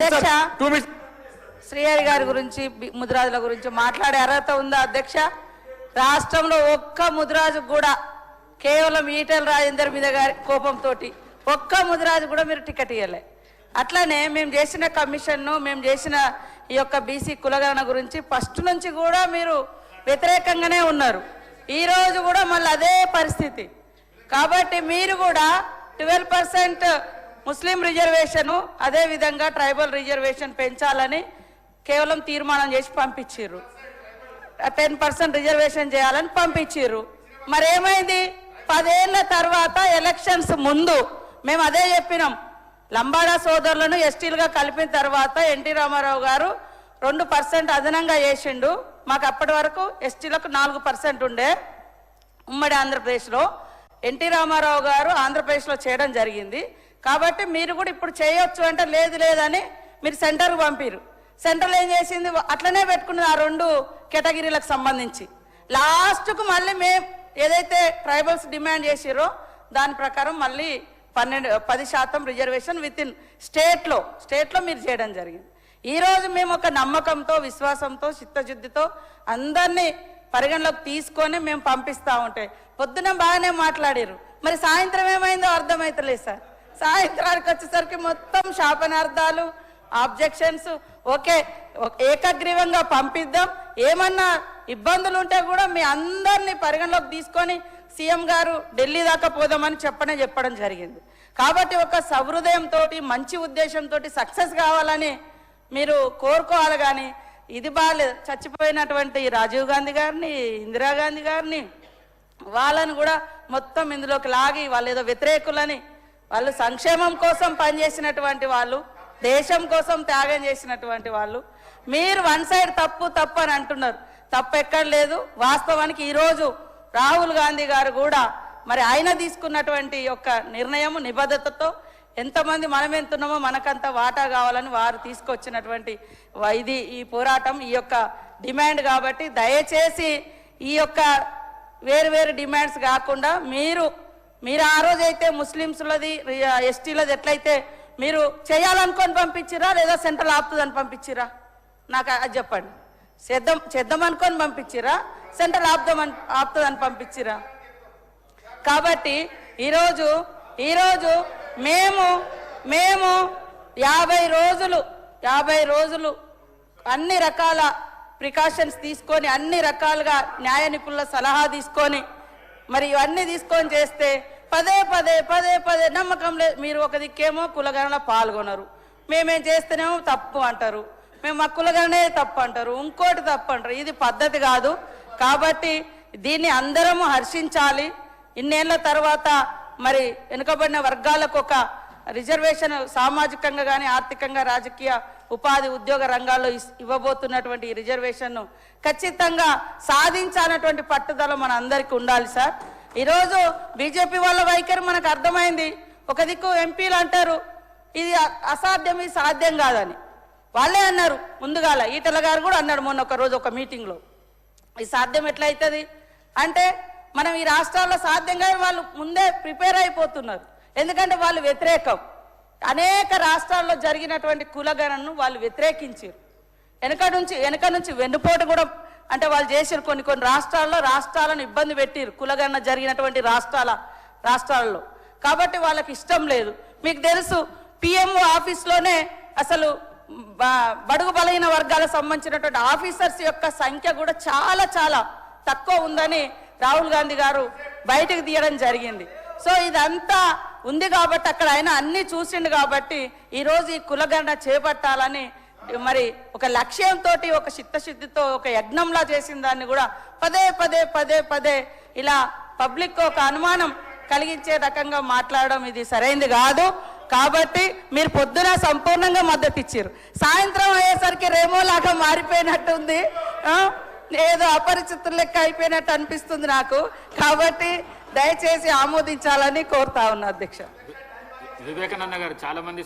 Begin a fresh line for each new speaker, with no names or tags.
అధ్యక్ష శ్రీహరి గారి గురించి ముదిరాజుల గురించి మాట్లాడే అర్హత ఉందా అధ్యక్ష? రాష్ట్రంలో ఒక్క ముదిరాజు కూడా కేవలం ఈటెల రాజేందర్ మీద గారి కోపంతో ఒక్క ముదిరాజు కూడా మీరు టికెట్ ఇవ్వలే అట్లనే మేము చేసిన కమిషన్ను మేము చేసిన ఈ యొక్క బీసీ కులగణన గురించి ఫస్ట్ నుంచి కూడా మీరు వ్యతిరేకంగానే ఉన్నారు. ఈ రోజు కూడా మళ్ళీ అదే పరిస్థితి. కాబట్టి మీరు కూడా ట్వెల్వ్ పర్సెంట్ ముస్లిం రిజర్వేషన్ అదే విధంగా ట్రైబల్ రిజర్వేషన్ పెంచాలని కేవలం తీర్మానం చేసి పంపించారు టెన్ పర్సెంట్ రిజర్వేషన్ చేయాలని పంపించారు మరేమైంది? పదేళ్ళ తర్వాత ఎలక్షన్స్ ముందు మేము అదే చెప్పినాం. లంబాడా సోదరులను ఎస్టీలుగా కలిపిన తర్వాత ఎన్టీ రామారావు గారు రెండు పర్సెంట్ అదనంగా చేసిండు. మాకు అప్పటి వరకు ఎస్టీలకు నాలుగు పర్సెంట్ ఉండే ఉమ్మడి ఆంధ్రప్రదేశ్లో. ఎన్టీ రామారావు గారు ఆంధ్రప్రదేశ్లో చేయడం జరిగింది. కాబట్టి మీరు కూడా ఇప్పుడు చేయొచ్చు అంటే లేదు లేదని మీరు సెంటర్కి పంపిరు సెంటర్లో ఏం చేసింది? అట్లనే పెట్టుకున్నది ఆ రెండు కేటగిరీలకు సంబంధించి. లాస్ట్కు మళ్ళీ మేము ఏదైతే ట్రైబల్స్ డిమాండ్ చేసిరో దాని ప్రకారం మళ్ళీ పన్నెండు పది శాతం రిజర్వేషన్ విత్ ఇన్ స్టేట్లో స్టేట్లో మీరు చేయడం జరిగింది. ఈరోజు మేము ఒక నమ్మకంతో విశ్వాసంతో చిత్తశుద్ధితో అందరినీ పరిగణలోకి తీసుకొని మేము పంపిస్తా ఉంటే పొద్దున బాగానే మాట్లాడారు మరి సాయంత్రం ఏమైందో అర్థమైతలేదు సార్. సాయంత్రానికి వచ్చేసరికి మొత్తం శాపనార్థాలు ఆబ్జెక్షన్స్ ఓకే ఏకగ్రీవంగా పంపిద్దాం. ఏమన్నా ఇబ్బందులు ఉంటే కూడా మీ అందరినీ పరిగణలోకి తీసుకొని సీఎం గారు ఢిల్లీ దాకా పోదామని చెప్పనే చెప్పడం జరిగింది. కాబట్టి ఒక సహృదయంతో మంచి ఉద్దేశంతో సక్సెస్ కావాలని మీరు కోరుకోవాలి కానీ ఇది బాగాలేదు చచ్చిపోయినటువంటి రాజీవ్ గాంధీ గారిని ఇందిరాగాంధీ గారిని వాళ్ళని కూడా మొత్తం ఇందులోకి లాగి వాళ్ళు ఏదో వ్యతిరేకులని వాళ్ళు సంక్షేమం కోసం పనిచేసినటువంటి వాళ్ళు దేశం కోసం త్యాగం చేసినటువంటి వాళ్ళు మీరు వన్ సైడ్ తప్పు తప్పు అని అంటున్నారు. తప్పు ఎక్కడ లేదు. వాస్తవానికి ఈరోజు రాహుల్ గాంధీ గారు కూడా మరి ఆయన తీసుకున్నటువంటి యొక్క నిర్ణయం నిబద్ధతతో ఎంతమంది మనం ఎంతున్నామో మనకంత వాటా కావాలని వారు తీసుకొచ్చినటువంటి ఇది ఈ పోరాటం ఈ యొక్క డిమాండ్ కాబట్టి దయచేసి ఈ యొక్క వేరు వేరు డిమాండ్స్ కాకుండా మీరు మీరు ఆ రోజు అయితే ముస్లిమ్స్లది ఎస్టీలది ఎట్లయితే మీరు చేయాలనుకొని పంపించిరా లేదా సెంట్రల్ ఆపుతుందని పంపించిరా? నాకు అది చెప్పండి. చేద్దాం చేద్దాం అనుకొని పంపించిరా? సెంట్రల్ ఆపుదామని ఆపుతుందని పంపించిరా? కాబట్టి ఈరోజు ఈరోజు మేము మేము యాభై రోజులు యాభై రోజులు అన్ని రకాల ప్రికాషన్స్ తీసుకొని అన్ని రకాలుగా న్యాయ నిపుణుల సలహా తీసుకొని మరి ఇవన్నీ తీసుకొని చేస్తే పదే పదే పదే పదే నమ్మకం లేదు. మీరు ఒక దిక్కేమో కులగణలో పాల్గొనరు. మేమేం చేస్తేనేమో తప్పు అంటారు. మేము మా కులగణనే తప్పు అంటారు. ఇంకోటి తప్పు అంటారు. ఇది పద్ధతి కాదు. కాబట్టి దీన్ని అందరము హర్షించాలి. ఇన్నేళ్ళ తర్వాత మరి వెనుకబడిన వర్గాలకు ఒక రిజర్వేషన్ సామాజికంగా కానీ ఆర్థికంగా రాజకీయ ఉపాధి ఉద్యోగ రంగాల్లో ఇస్- ఇవ్వబోతున్నటువంటి ఈ రిజర్వేషన్ను ఖచ్చితంగా సాధించాలన్నటువంటి పట్టుదల మన అందరికీ ఉండాలి సార్. ఈరోజు బీజేపీ వాళ్ళ వైఖరి మనకు అర్థమైంది. ఒక దిక్కు ఎంపీలు అంటారు ఇది అసాధ్యం ఇది సాధ్యం కాదని. వాళ్ళే అన్నారు ముందుగాల. ఈటల గారు కూడా అన్నాడు మొన్న ఒక రోజు ఒక మీటింగ్లో. ఇది సాధ్యం ఎట్లయితుంది? అంటే మనం ఈ రాష్ట్రాల్లో సాధ్యంగా వాళ్ళు ముందే ప్రిపేర్ అయిపోతున్నారు. ఎందుకంటే వాళ్ళు వ్యతిరేకం. అనేక రాష్ట్రాల్లో జరిగినటువంటి కులగణను వాళ్ళు వ్యతిరేకించారు. వెనక నుంచి వెనక నుంచి వెన్నుపోటు కూడా అంటే వాళ్ళు చేసారు కొన్ని కొన్ని రాష్ట్రాల్లో రాష్ట్రాలను ఇబ్బంది పెట్టిరు. కులగణన జరిగినటువంటి రాష్ట్రాల రాష్ట్రాల్లో. కాబట్టి వాళ్ళకి ఇష్టం లేదు. మీకు తెలుసు పిఎంఓ ఆఫీస్లోనే అసలు బడుగు బలహీన వర్గాలకు సంబంధించినటువంటి ఆఫీసర్స్ యొక్క సంఖ్య కూడా చాలా చాలా తక్కువ ఉందని రాహుల్ గాంధీ గారు బయటకు తీయడం జరిగింది. సో ఇదంతా ఉంది కాబట్టి అక్కడ ఆయన అన్ని చూసిండు కాబట్టి ఈరోజు ఈ కులగణన చేపట్టాలని మరి ఒక లక్ష్యంతో ఒక చిత్తశుద్ధితో ఒక యజ్ఞంలా చేసిన దాన్ని కూడా పదే పదే పదే పదే ఇలా పబ్లిక్ ఒక అనుమానం కలిగించే రకంగా మాట్లాడడం ఇది సరైంది కాదు. కాబట్టి మీరు పొద్దున సంపూర్ణంగా మద్దతు ఇచ్చారు సాయంత్రం అయ్యేసరికి రేమో లాగా మారిపోయినట్టుంది. ఆ? ఏదో అపరిచితుల లెక్క అయిపోయినట్టు అనిపిస్తుంది నాకు. కాబట్టి దయచేసి ఆమోదించాలని కోరుతా ఉన్నా అధ్యక్ష.
వివేకానంద గారు చాలా మంది